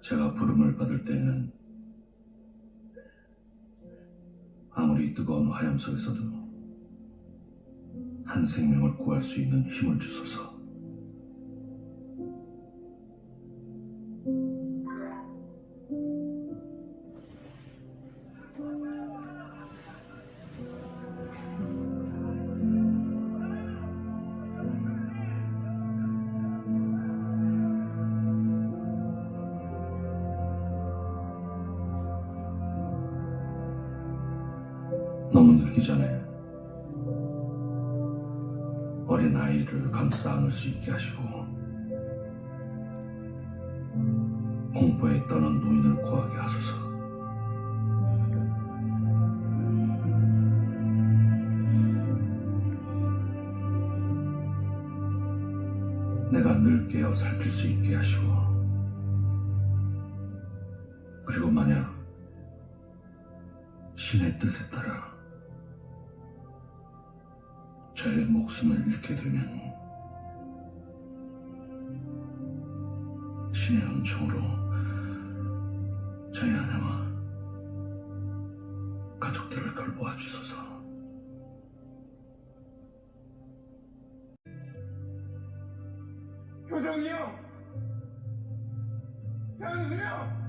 제가 부름을 받을 때에는 아무리 뜨거운 화염 속에서도 한 생명을 구할 수 있는 힘을 주소서. 너무 늙기 전에 어린 아이를 감싸 안을 수 있게 하시고 공포에 떠난 노인을 구하게 하소서. 내가 늘 깨어 살필 수 있게 하시고 그리고 만약 신의 뜻에 따라 저의 목숨을 잃게 되면 신의 은총으로 저희 아내와 가족들을 돌보아 주소서. 효정이 형! 현수 형!